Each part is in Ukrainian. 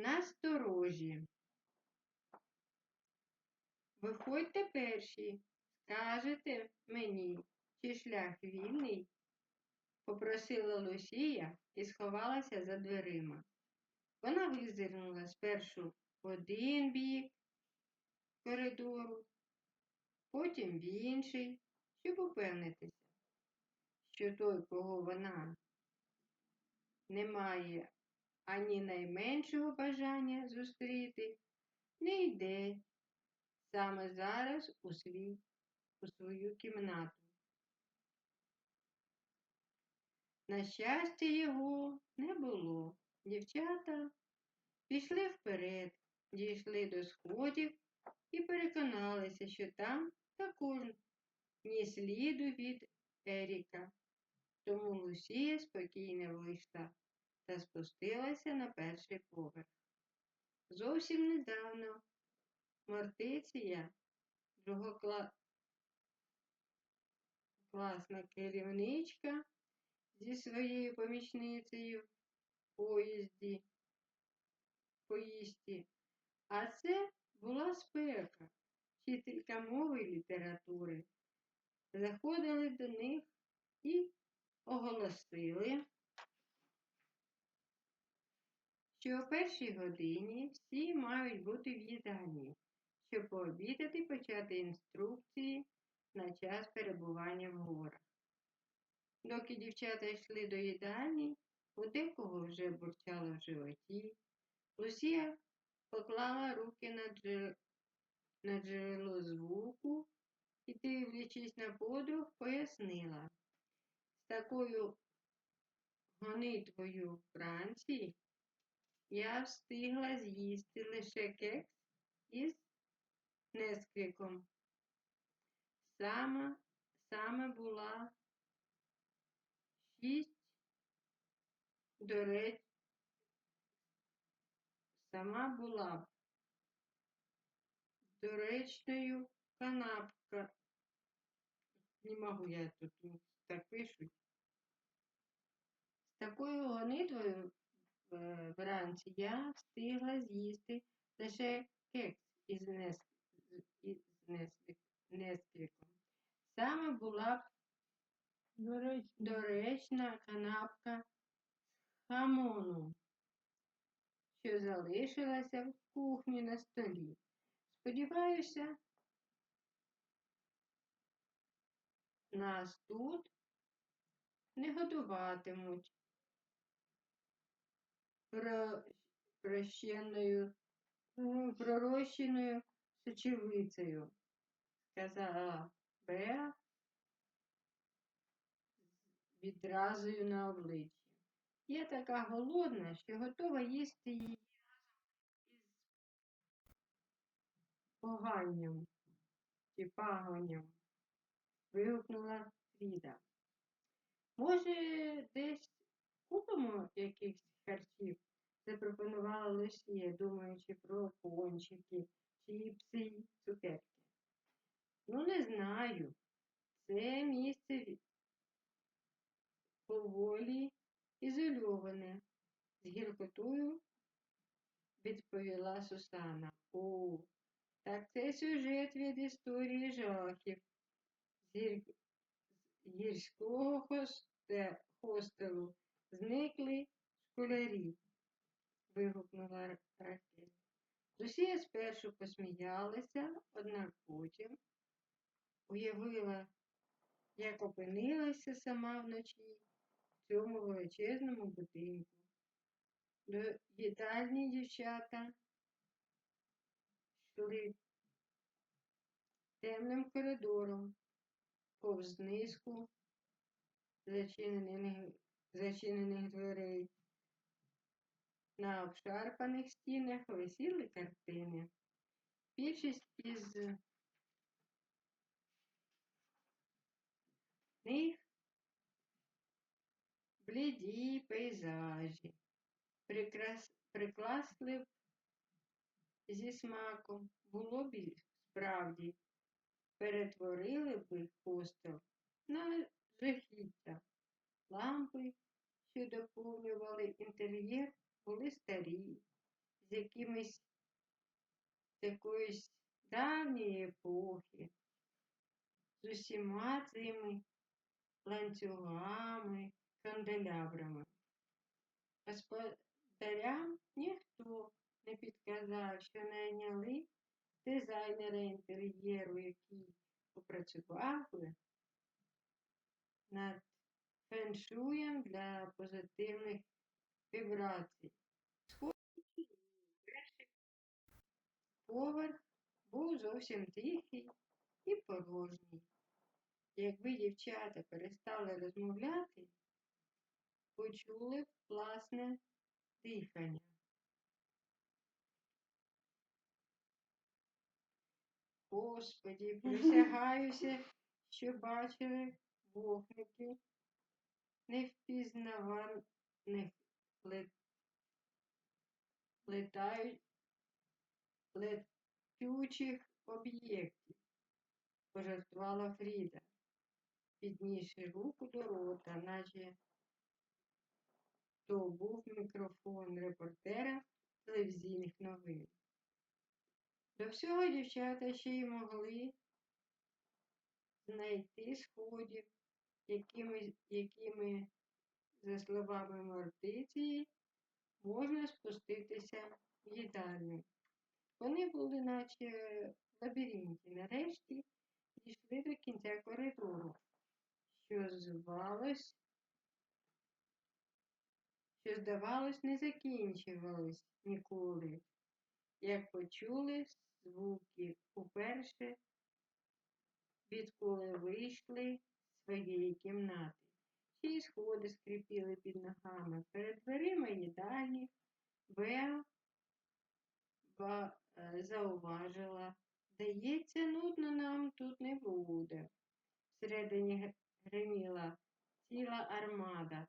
насторожі. Виходьте перші, скажете мені, чи шлях вільний? попросила Лусія і сховалася за дверима. Вона визирнула спершу в один бік коридору, потім в інший, щоб упевнитися, що той, кого вона не має ані найменшого бажання зустріти, не йде саме зараз у, свій, у свою кімнату. На щастя, його не було. Дівчата пішли вперед, дійшли до сходів і переконалися, що там також ні сліду від Еріка. Тому Лусія спокійно вийшла та спустилася на перший поверх. Зовсім недавно Мортиція, другокласна керівничка зі своєю помічницею в поїзді, поїзді, а це була спека, вчителька мови і літератури. Заходили до них і оголосили, що о першій годині всі мають бути в їдальні, щоб пообідати почати інструкції на час перебування в горах. Доки дівчата йшли до їдальні, у декого вже бурчало в животі, Лусія поклала руки на, джер... на джерело звуку і, дивлячись на подруг, пояснила. З такою гонитвою Франції я встигла з'їсти лише кекс із несквіком. Саме, саме була шість, до речі, сама була доречною канапка. Не можу я тут ну, так пишуть. З такою гонитвою вранці я встигла з'їсти лише кекс із несквіком. Саме була б доречна канапка хамону, що залишилася в кухні на столі. Сподіваюся, нас тут не годуватимуть прощеною, пророщеною сочевицею, сказала Беа з відразою на обличчі. Я така голодна, що готова їсти її із поганням чи пагонням, вигукнула Фріда. Може, десь купимо якихось харчів? запропонувала Лусія, думаючи про пончики, чіпси цукерки. Ну, не знаю. Це місце поволі ізольоване, з гіркотою відповіла Сусана. О, так це сюжет від історії жахів. З, гірського хосте... хостелу зникли школярі, вигукнула Ракель. Лусія спершу посміялася, однак потім уявила, як опинилася сама вночі в цьому величезному будинку. До їдальні дівчата йшли темним коридором, повз низку зачинених, зачинених дверей. На обшарпаних стінах висіли картини. Більшість із них бліді пейзажі, прикрас... прикласли б зі смаком, було б справді, перетворили б хостел на жахіття. Лампи, що доповнювали інтер'єр, були старі, з якимись якоїсь давньої епохи, з усіма цими ланцюгами, канделябрами. Господарям ніхто не підказав, що найняли дизайнера інтер'єру, який попрацював би над феншуєм для позитивних вібрацій. Перший поверх був зовсім тихий і порожній. Якби дівчата перестали розмовляти, почули б власне дихання. Господі, присягаюся, що бачили вогники невпізнаваних летючих об'єктів, пожартувала Фріда, піднісши руку до рота, наче то був мікрофон репортера телевізійних новин. До всього дівчата ще й могли знайти сходів, якими, якими, за словами Мортиції, можна спуститися в їдальню. Вони були, наче в лабіринті, нарешті дійшли до кінця коридору, що звалось, що, здавалось, не закінчувались ніколи, як почули звуки уперше, відколи вийшли з своєї кімнати. Всі сходи скрипіли під ногами. Перед дверима їдальні Беа е, зауважила, здається, нудно нам тут не буде. Всередині гриміла ціла армада,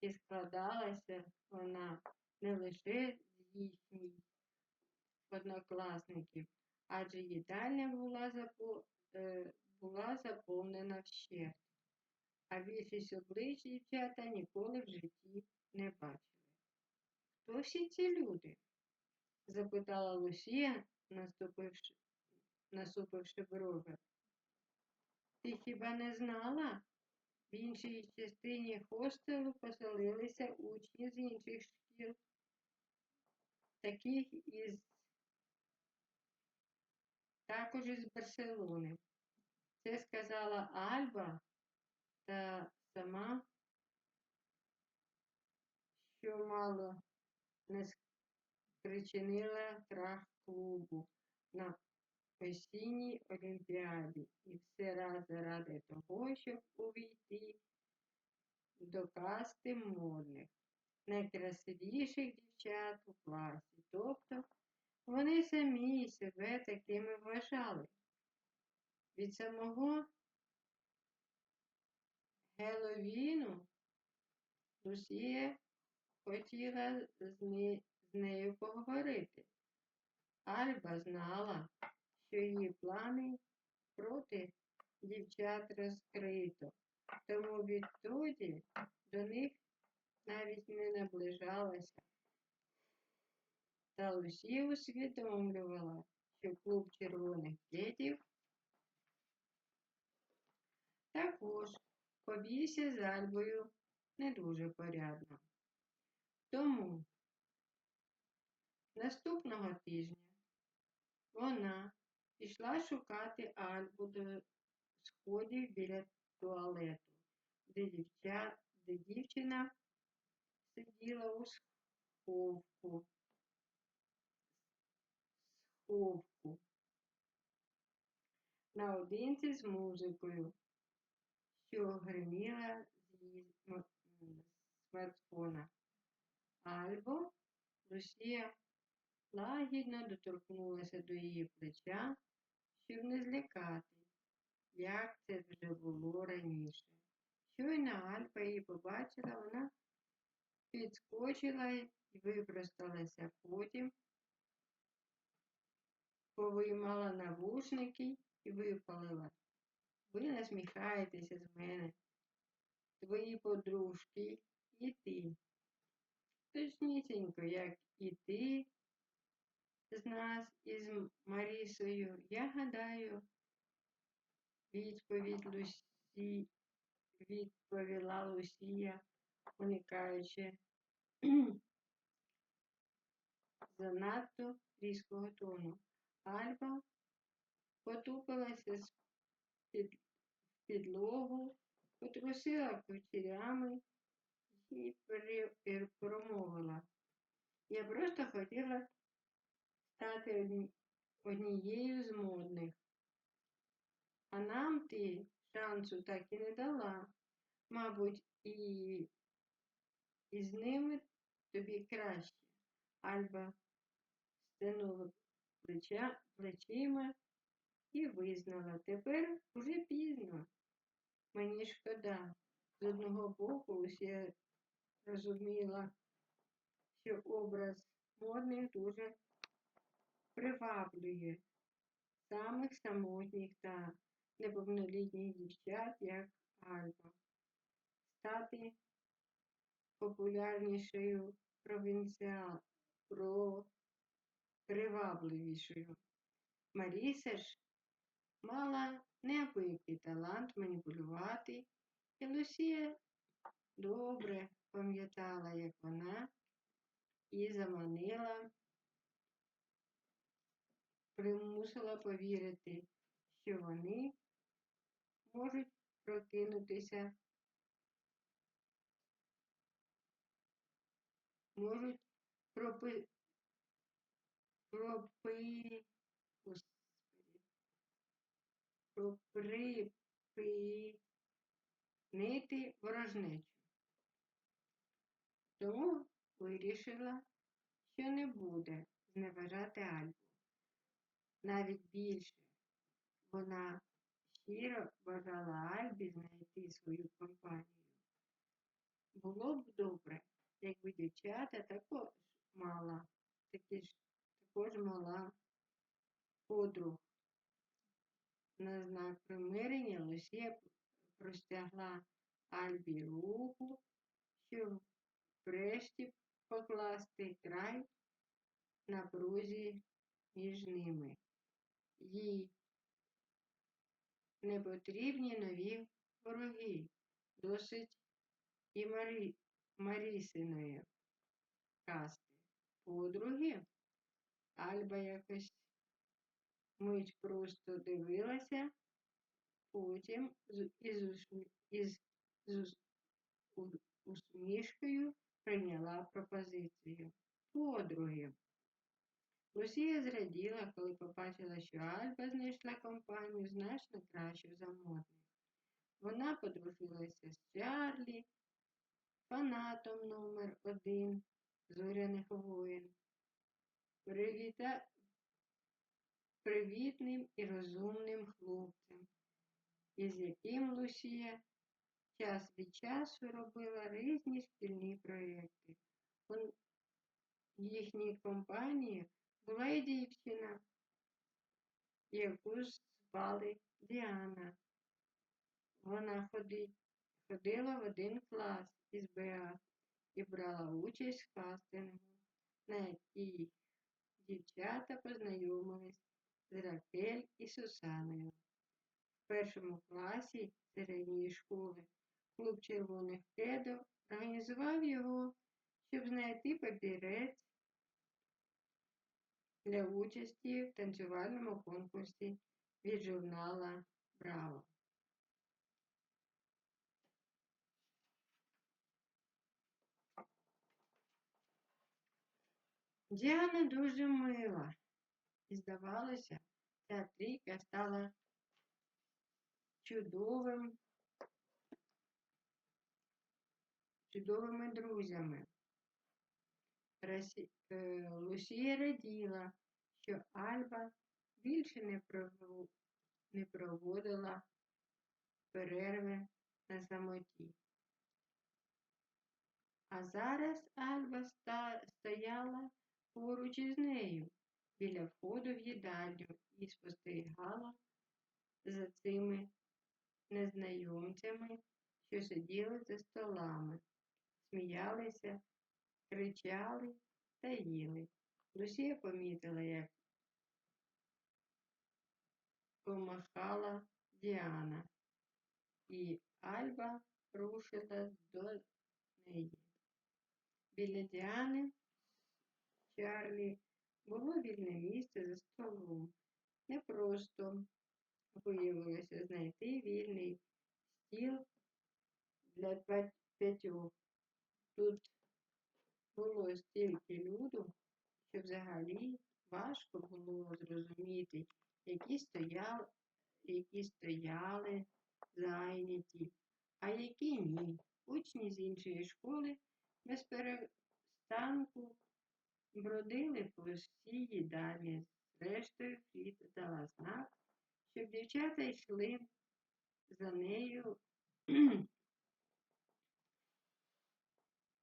і складалася вона не лише з їхніх однокласників, адже їдальня була, запо... Е, була заповнена вщерть, а більшість облич дівчата ніколи в житті не бачили. Хто всі ці люди? запитала Лусія, наступивши, насупивши брови. Ти хіба не знала? В іншій частині хостелу поселилися учні з інших шкіл, таких із також із Барселони. Це сказала Альба та сама, що мало не спричинила крах клубу на осінній олімпіаді і все раз заради того, щоб увійти до касти модних, найкрасивіших дівчат у класі. Тобто вони самі себе такими вважали. Від самого Геловіну Лусія хотіла з, не, з нею поговорити. Альба знала, що її плани проти дівчат розкрито, тому відтоді до них навіть не наближалася. Та усі усвідомлювала, що клуб червоних кетів також побійся з Альбою. Не дуже порядно. Тому наступного тижня вона пішла шукати Альбу до сходів біля туалету, де, дівча, де дівчина сиділа у сховку. Сховку. Наодинці з музикою, що гриміла з смартфона. Альбо Росія лагідно доторкнулася до її плеча, щоб не злякати, як це вже було раніше. Щойно Альфа її побачила, вона підскочила і випросталася потім повиймала навушники і випалила. Ви насміхаєтеся з мене, твої подружки і ти. Точнісінько, як і ти, з нас із Марісою? Я гадаю, відповідь Лусі, відповіла Лусія, уникаючи занадто різкого тону. Альба потупилася з під, підлогу, потрусила кучерями і промовила. Я просто хотіла стати однією з модних. А нам ти шансу так і не дала. Мабуть, і, і з ними тобі краще. Альба стянула плечима і визнала. Тепер уже пізно. Мені шкода. З одного боку усі розуміла, що образ модних дуже приваблює самих самотніх та неповнолітніх дівчат, як Альба. Стати популярнішою провінціал, про привабливішою. Маріса ж мала неабиякий талант маніпулювати, і Лусія добре пам'ятала, як вона і заманила, примусила повірити, що вони можуть прокинутися, можуть пропи, пропи, проприпинити ворожнечу. Тому вирішила, що не буде зневажати Альбу. Навіть більше вона щиро бажала Альбі знайти свою компанію. Було б добре, якби дівчата також мала, також мала подруг. На знак примирення Лусія простягла Альбі руку, щоб врешті покласти край напрузі між ними. Їй не потрібні нові вороги, досить і Марі... Марісиної касти. По-друге, Альба якось мить просто дивилася, потім із, із, із усмішкою прийняла пропозицію. Подруги. Лусія зраділа, коли побачила, що Альба знайшла компанію значно кращу за модних. Вона подружилася з Чарлі, фанатом номер один зоряних воїн, Привіта... привітним і розумним хлопцем, із яким Лусія час від часу робила різні спільні проєкти. В їхній компанії була і дівчина, яку звали Діана. Вона ходить, ходила в один клас із Беа і брала участь в кастингу, на якій дівчата познайомились з Ракель і Сусаною. В першому класі середньої школи клуб червоних кедов організував його, щоб знайти папірець для участі в танцювальному конкурсі від журнала Браво. Діана дуже мила, і, здавалося, ця трійка стала чудовим, чудовими друзями. Е, Лусія раділа, що Альба більше не проводила перерви на самоті. А зараз Альба стояла поруч із нею біля входу в їдальню і спостерігала за цими незнайомцями, що сиділи за столами, сміялися, кричали та їли. Лусія помітила, як помахала Діана, і Альба рушила до неї. Біля Діани Чарлі було вільне місце за столом. Не просто виявилося знайти вільний стіл для п'ятьох. Тут було стільки люду, що взагалі важко було зрозуміти, які стояли, які стояли зайняті, а які ні. Учні з іншої школи без перестанку бродили по всій їдальні. Зрештою, Фріда дала знак, щоб дівчата йшли за нею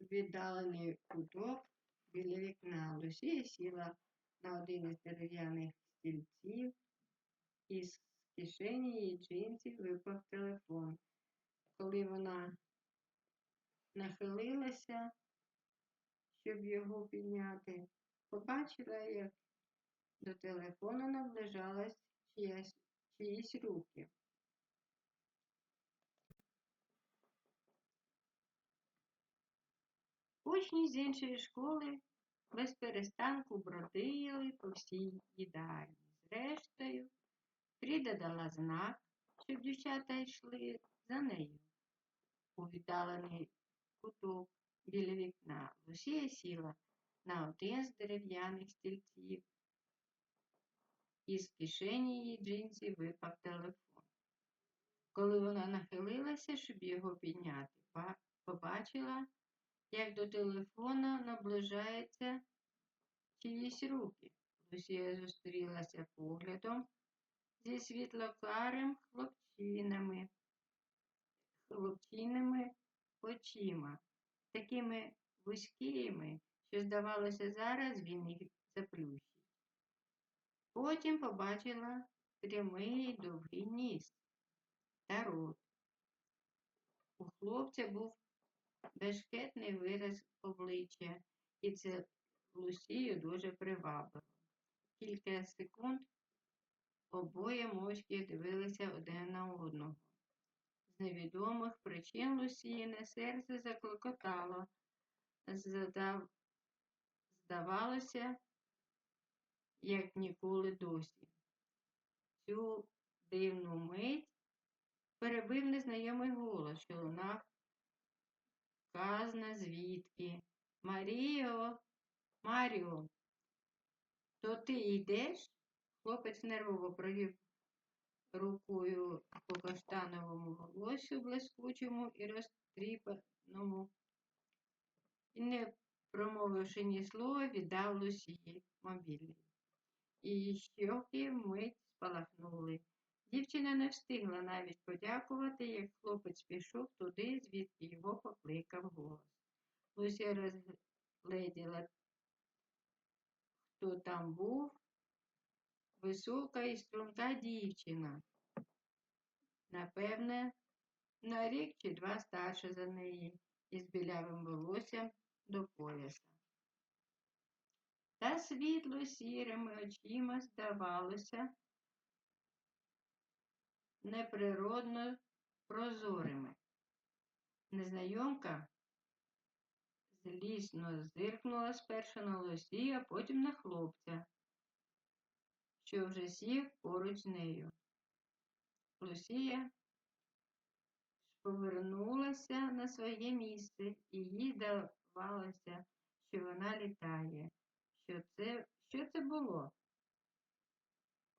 віддалений куток біля вікна. Лусія сіла на один із дерев'яних стільців і з кишені її джинсів випав телефон. Коли вона нахилилася, щоб його підняти, побачила, як до телефону наближалась чиясь, чиїсь руки. Учні з іншої школи без перестанку бродили по всій їдальні. Зрештою, Фріда дала знак, щоб дівчата йшли за нею. У віддалений куток біля вікна Лусія сіла на один з дерев'яних стільців. Із кишені її джинсів випав телефон. Коли вона нахилилася, щоб його підняти, побачила, як до телефона наближається чиїсь руки. Лусія зустрілася поглядом зі світлокарим хлопчинами, хлопчиними очима, такими вузькими, що, здавалося, зараз він їх заплющить. Потім побачила прямий довгий ніс та рот. У хлопця був бешкетний вираз обличчя, і це Лусію дуже привабило. Кілька секунд обоє мовчки дивилися один на одного. З невідомих причин Лусіїне серце заклокотало. Задав... Здавалося, як ніколи досі. Цю дивну мить перебив незнайомий голос, що лунав казна звідки. Маріо, Маріо, то ти йдеш? Хлопець нервово провів рукою по каштановому волосю блискучому і розтріпаному, і, не промовивши ні слова, віддав Лусії мобільний. І щоки вмить спалахнули. Дівчина не встигла навіть подякувати, як хлопець пішов туди, звідки його покликав голос. Луся розгледіла, хто там був, висока і струнка дівчина. Напевне, на рік чи два старша за неї, із білявим волоссям до пояса. Та світло сірими очима здавалося неприродно прозорими. Незнайомка злісно зиркнула спершу на лосі, а потім на хлопця, що вже сів поруч з нею. Лусія повернулася на своє місце, і їй здавалося, що вона літає. Що це, що це було?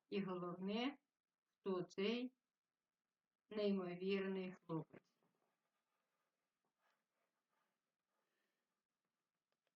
І головне, хто цей неймовірний хлопець.